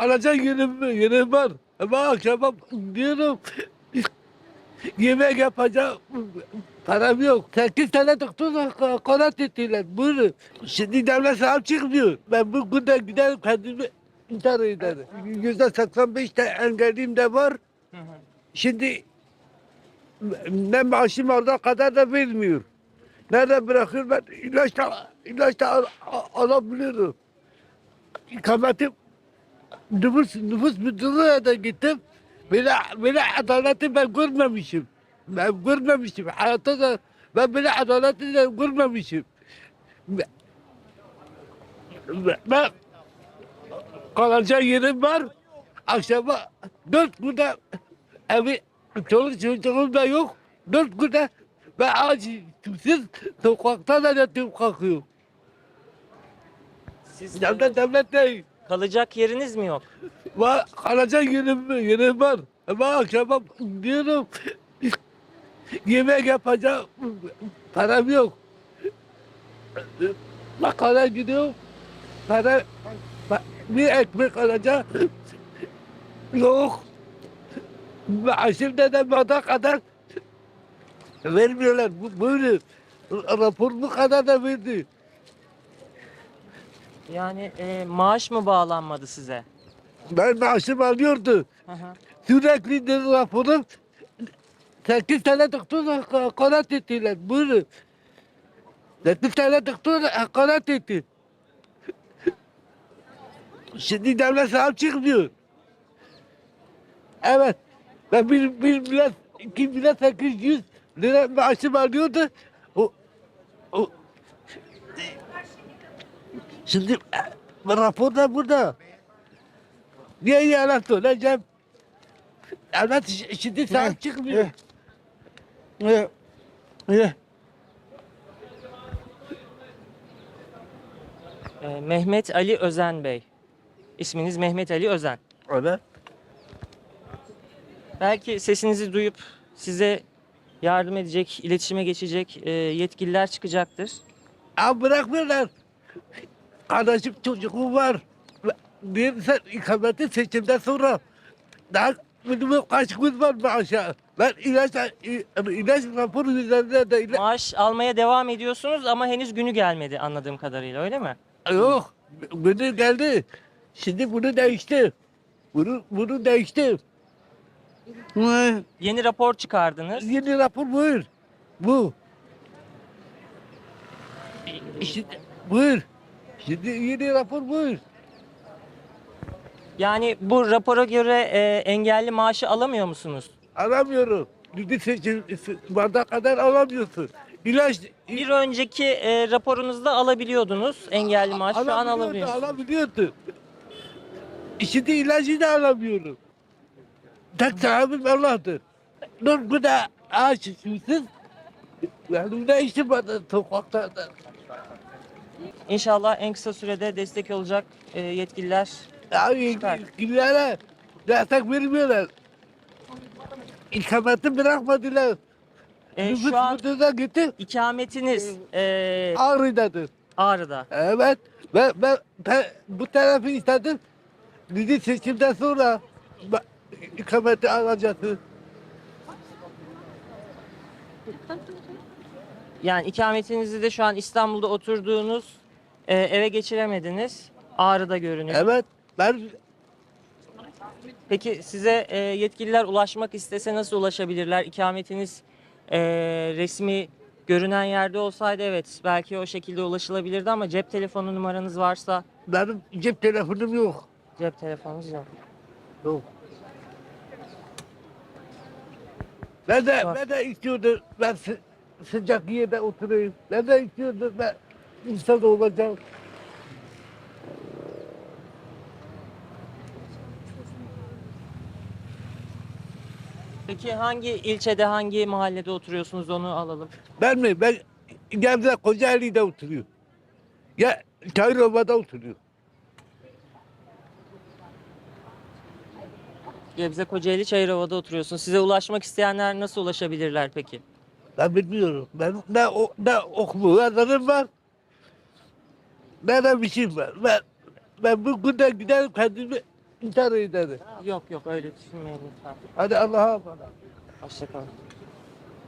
alacak yerim, yerim var. Ama akşama diyorum yemek yapacak param yok. Sekiz tane doktor kanat ettiler. Buyurun. Şimdi devlet sahip çıkmıyor. Ben bu günde giderim kendimi intihar ederim. Yüzde seksen beş de engelliyim de var. Şimdi ne maaşım orada kadar da vermiyor. Nerede bırakır ben ilaç da, ilaç da al, al- alabilirim. İkametim nüfus, nüfus müdürlüğüne de gittim. Böyle, böyle adaleti ben görmemişim. Ben görmemişim. Hayatta da ben böyle adaleti de görmemişim. Ben- ben kalacak yerim var. Akşama dört günde evi çoluk çocuğum da yok. Dört günde ben aç, kimsiz sokakta da yatıp kalkıyorum. Siz Devlet devlet değil. Kalacak yeriniz mi yok? Var, kalacak yerim, yerim var. Ama akşama diyorum yemek yapacak param yok. Bakkala gidiyorum. Para, pa- bir ekmek alacak yok. Maaşım da bana kadar vermiyorlar. Böyle rapor bu kadar da verdi. Yani e, maaş mı bağlanmadı size? Ben maaşım alıyordu. Hı hı. Sürekli de raporum sekiz tane doktor hakaret ettiler. Buyurun. Sekiz tane doktor hakaret etti. Şimdi devlet sahip çıkmıyor. Evet. Ben bir, bir millet, iki millet sekiz yüz lira maaşım alıyordu. O, o, şimdi e, rapor da burada. Niye yalan söyleyeceğim? Evet şi- şimdi sahip çıkmıyor. Ee, ee, E, Mehmet Ali Özen Bey. İsminiz Mehmet Ali Özen. Öyle. Belki sesinizi duyup size yardım edecek, iletişime geçecek e, yetkililer çıkacaktır. Abi bırakmıyorlar. Kardeşim çocuğum var. Bir sen ikameti seçimden sonra daha minimum kaç gün var maaşa. Ben ilaç, ilaç raporu üzerinde de ilaç... Maaş almaya devam ediyorsunuz ama henüz günü gelmedi anladığım kadarıyla öyle mi? Yok. Günü geldi. Şimdi bunu değişti. Bunu, bunu değişti. ee, Yeni rapor çıkardınız. Yeni rapor buyur. Bu. Şimdi, buyur. Şimdi yeni rapor buyur. Yani bu rapora göre e, engelli maaşı alamıyor musunuz? Alamıyorum. Dedi seçim bardak kadar alamıyorsun. İlaç Bir önceki e, raporunuzda alabiliyordunuz engelli maaş. Şu an alabiliyorsunuz. alabiliyordu. Şimdi ilacı da alamıyorum. Tek sahibim Allah'tır. Dur bu da ağaç susuz. Yani ne işim var da sokakta da. İnşallah en kısa sürede destek olacak e, yetkililer. Süper. kimlere destek vermiyorlar. İkameti bırakmadılar. E, Nüfus şu an müdürlüğüne gitti. ikametiniz e, Ağrı'dadır. Ağrı'da. Evet. Ben, ben, ben bu tarafı istedim. Dedi seçimden sonra ben ikameti alacaksın. Yani ikametinizi de şu an İstanbul'da oturduğunuz e, eve geçiremediniz. Ağrı'da görünüyor. Evet. Ben Peki size e, yetkililer ulaşmak istese nasıl ulaşabilirler? İkametiniz e, resmi görünen yerde olsaydı evet belki o şekilde ulaşılabilirdi ama cep telefonu numaranız varsa benim cep telefonum yok. cep telefonunuz yok. Yok. Ben de, Var. ben de istiyordum. Ben sıcak yerde oturayım. Ben de istiyordum. Ben insan olacağım. Peki hangi ilçede hangi mahallede oturuyorsunuz onu alalım. Ben mi? Ben Gebze Kocaeli'de oturuyorum. Ya Çayrova'da oturuyor. Gebze Kocaeli Çayırova'da oturuyorsunuz. Size ulaşmak isteyenler nasıl ulaşabilirler peki? Ben bilmiyorum. Ben ne, o, ne yazarım var. Ne de bir şey var. Ben, ben bu günde giderim kendimi intihar eder. Yok yok öyle düşünmeyin lütfen. Hadi Allah'a emanet. Hoşçakalın.